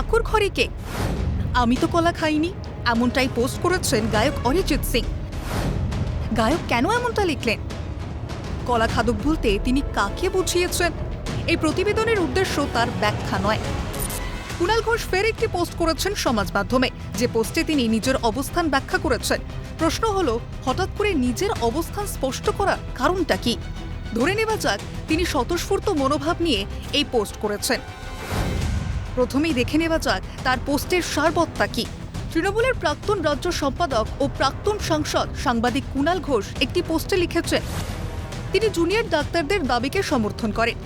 ঠাকুর ঘরে কে? আমি তো কলা খাইনি, এমনটাই পোস্ট করেছেন গায়ক অরিজিৎ সিং। গায়ক কেন এমনটা লিখলেন? কলা খাদক বলতে তিনি কাকে বুঝিয়েছেন? এই প্রতিবেদনের উদ্দেশ্য তার ব্যাখ্যা নয়। কুণাল ঘোষ ফের একটি পোস্ট করেছেন সমাজ মাধ্যমে, যে পোস্টে তিনি নিজের অবস্থান ব্যাখ্যা করেছেন। প্রশ্ন হলো, হঠাৎ করে নিজের অবস্থান স্পষ্ট করা কারণটা কি? ধরে নেওয়া যাক, তিনি স্বতঃস্ফূর্ত মনোভাব নিয়ে এই পোস্ট করেছেন। প্রথমেই দেখে নেওয়া যাক তার পোস্টের সারবত্তা কি। তৃণমূলের প্রাক্তন রাজ্য সম্পাদক ও প্রাক্তন সাংসদ সাংবাদিক কুণাল ঘোষ একটি পোস্টে লিখেছেন, তিনি জুনিয়র ডাক্তারদের দাবিকে সমর্থন করেন।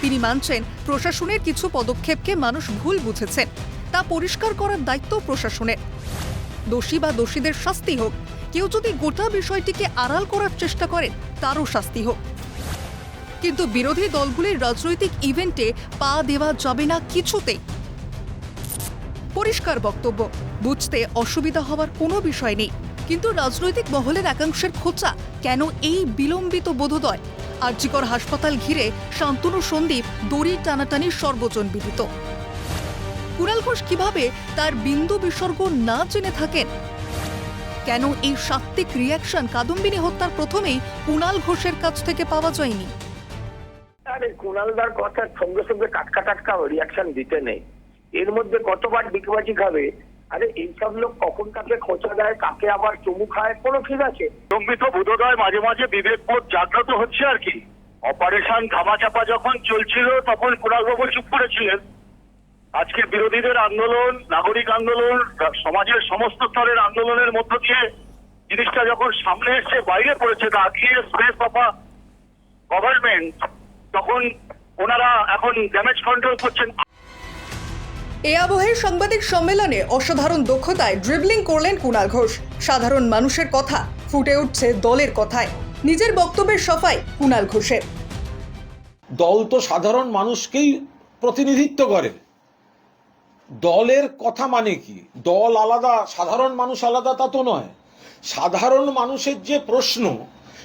তিনি মানছেন প্রশাসনের কিছু পদক্ষেপকে মানুষ ভুল বুঝেছেন তা পরিষ্কার করার দায়িত্ব প্রশাসনের। দোষী বা দোষীদের শাস্তি হোক। কেউ যদি গোটা বিষয়টিকে আড়াল করার চেষ্টা করেন তারও শাস্তি হোক। কিন্তু বিরোধী দলগুলির রাজনৈতিক ইভেন্টে পা দেওয়া যাবে না কিছুতেই। পরিষ্কার বক্তব্য। বুঝতে অসুবিধা হওয়ার কোনো বিষয় নেই। কিন্তু রাজনৈতিক মহলের একাংশের খোঁচা কেন এই বিলম্বিত বোধোদয়? আর্যিকর হাসপাতাল ঘিরে শান্তনু সন্দীপ দড়ি টানাটানি সর্বজন বিদিত কুণাল ঘোষ কীভাবে তার বিন্দু বিসর্গ না জেনে থাকেন? কেন এই সাত্ত্বিক রিয়াকশন কাদম্বিনী হত্যার প্রথমেই কুণাল ঘোষের কাছ থেকে পাওয়া যায়নি? আরে কুণালদার কথার সঙ্গে সঙ্গে টাটকা রিয়াকশন দিতে নেই। এর মধ্যে কতবার ডিগবাজি খাবে? আরে এইসব লোক কখন কাকে খোঁচা দেয়, কাকে আবার খায়, কোনো ঠিক আছে। বোধোদয় মাঝে মাঝে বিবেকবোধ জাগ্রত হচ্ছে আর কি। অপারেশন ধামাচাপা যখন চলছিল, তখন কুণালবাবু চুপ করেছিলেন। আজকে বিরোধীদের আন্দোলন, নাগরিক আন্দোলন, সমাজের সমস্ত স্তরের আন্দোলনের মধ্য দিয়ে জিনিসটা যখন সামনে এসছে বাইরে পড়েছে দাঁড়িয়ে স্পেস অফ গভর্নমেন্ট তখন ওনারা এখন ড্যামেজ কন্ট্রোল করছেন। এ আবহে সাংবাদিক সম্মেলনে অসাধারণ দক্ষতায় ড্রিবলিং করলেন কুণাল ঘোষ। সাধারণ মানুষের কথা ফুটে উঠছে দলের কথায়। নিজের বক্তব্যের সফাই কুণাল ঘোষের। দল তো সাধারণ মানুষকেই প্রতিনিধিত্ব করে। দলের কথা মানে কি? দল আলাদা সাধারণ মানুষ আলাদা তা তো নয়। সাধারণ মানুষের যে প্রশ্ন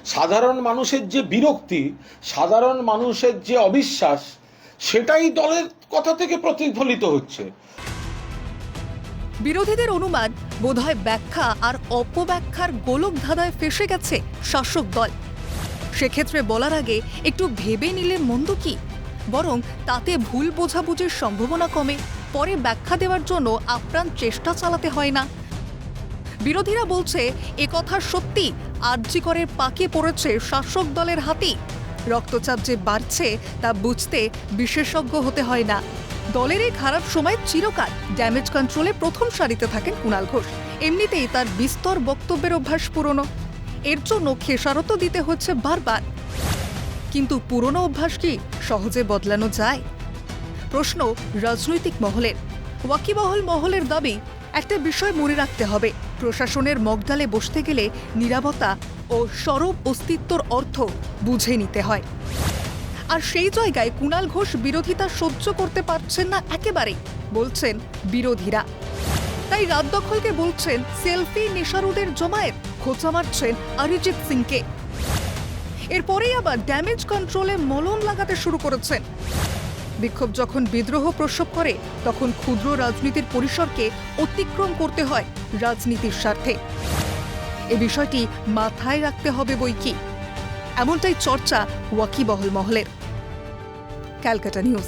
সাধারণ মানুষের যে বিরক্তি, সাধারণ মানুষের যে অবিশ্বাস, সেটাই দলের কথা থেকে প্রতিফলিত হচ্ছে। বিরোধীদের অনুমান, বোধহয় ব্যাখ্যা আর অপব্যাখ্যার গোলক ধাঁধায় ফেসে গেছে শাসক দল। সেক্ষেত্রে বলার আগে একটু ভেবে নিলে মন্দ কি? বরং তাতে ভুল বোঝাবুঝির সম্ভাবনা কমে, পরে ব্যাখ্যা দেওয়ার জন্য আপ্রাণ চেষ্টা চালাতে হয় না। বিরোধীরা বলছে একথা সত্যি। আর্যিকরের পাকে পড়েছে শাসক দলের হাতি। রক্তচাপ যে বাড়ছে তা বুঝতে বিশেষজ্ঞ হতে হয় না। দলের এই খারাপ সময় চিরকাল ড্যামেজ কন্ট্রোলে প্রথম সারিতে থাকেন কুণাল ঘোষ। এমনিতেই তার বিস্তর বক্তব্যের অভ্যাস পুরনো। এর জন্য খেসারতও দিতে হচ্ছে বারবার। কিন্তু পুরনো অভ্যাস কি সহজে বদলানো যায়? প্রশ্ন রাজনৈতিক মহলের। ওয়াকিবহল মহলের দাবি, একটা বিষয় মনে রাখতে হবে। প্রশাসনের মগডালে বসতে গেলে নিরাপত্তা ও সরব অস্তিত্বর অর্থ বুঝে নিতে হয়। আর সেই জায়গায় কুণাল ঘোষ বিরোধিতা সহ্য করতে পারছেন না একেবারেই, বলছেন বিরোধীরা। তাই রাত দখলকে বলছেন সেলফি নেশারুদের জমায়েত, খোঁচা মারছেন অরিজিৎ সিংকে। এরপরেই আবার ড্যামেজ কন্ট্রোলে মলম লাগাতে শুরু করেছেন। বিক্ষোভ যখন বিদ্রোহ প্রসব করে, তখন ক্ষুদ্র রাজনীতির পরিসরকে অতিক্রম করতে হয় রাজনীতির স্বার্থে। এ বিষয়টি মাথায় রাখতে হবে বই কি? এমনটাই চর্চা ওয়াকিবহল মহলের। Calcutta news.